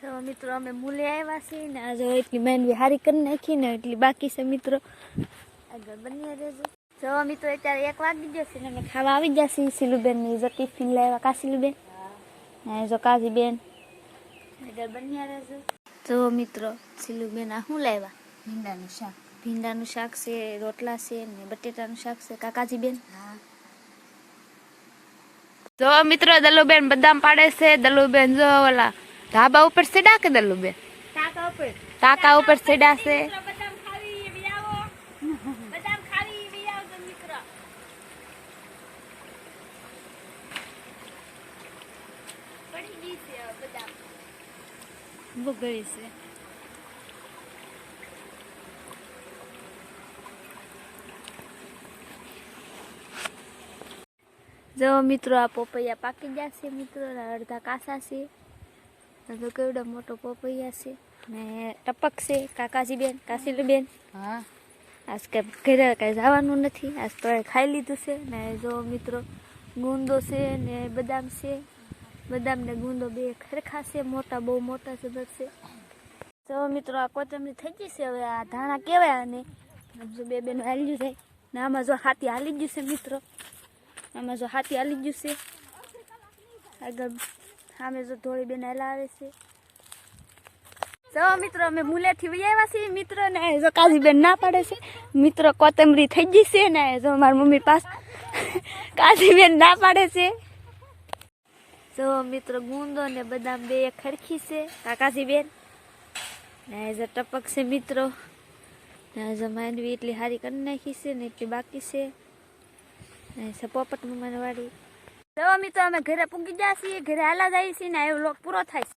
તો મિત્રો અમે મૂલે આવ્યા છીએ ને આજે એટલી માંડવી હારી કરી નાખી ને એટલી બાકી છે મિત્રો. આગળ બની રહેજો. જો મિત્રો અત્યારે એક વાગી જશે ને અમે ખાવા આવી જશે સિલુબેનની જો ટિફિન લાવ્યા કા સિલુબેન ને જો કાજીબેન આગળ બની રહેજો. જો મિત્રો સિલુબેન આ શું લાવ્યા? ભીંડાનું શાક. ભીંડાનું શાક છે રોટલા છે ને બટેટાનું શાક છે. કાકાજીબેન? હા. જો મિત્રો દલુબેન બદામ પાડે છે. દલુબેન જો ઓલા ધાબા ઉપર સેડા કે દલુબેન ટાકા ઉપર. ટાકા ઉપર સેડા છે બદામ ખાવી બી આવો. બદામ ખાવી બી આવો મિત્ર પડી ગઈ છે બદામ. બગડી છે. જો મિત્રો આ પોપૈયા પાકી ગયા છે મિત્રો અડધા કાસા છે. તો કેવડો મોટો પપૈયા છે ને ટપક છે કાકાજી બેન કાશીલ બેન હા. આજ કે ઘરે કાંઈ જવાનું નથી આજ તો ખાઈ લીધું છે ને જો મિત્રો ગુંદો છે ને બદામ છે બદામ ને ગુંદો બે ખરખા છે મોટા બહુ મોટા છે છે. તો મિત્રો આ કોથમરી થઈ ગઈ છે હવે આ ધાણા કહેવાય અને જો બે બેનું હાલ્યું જાય ને આમાં જો હાથી હાલી ગયું છે મિત્રો. આમાં જો હાથી હાલી ગયું છે. આગળ સામે જો ધોળી બેન હાલા આવે છે. જો મિત્રો, અમે મુલેથી વહી આવ્યા છીએ. મિત્રો ને જો કાજીબેન ના પાડે છે. મિત્રો કોથમરી થઈ ગઈ છે ને જો મારી મમ્મી પાસ કાજીબેન ના પાડે છે. જો મિત્રો, ગુંદો ને બદામ બે ખરખી છે. કાકાજી બેન. ને જો ટપક છે મિત્રો. ને જો માંડવી એટલી સારી કરી નાખી છે ને એટલી બાકી છે. ને છે પોપટ મમ્માની વાડી જો મિત્રો અમે ઘરે પૂગી ગયા છીએ ઘરે હાલા જઈએ છીએ ને એ વ્લોગ પૂરો થાય છે.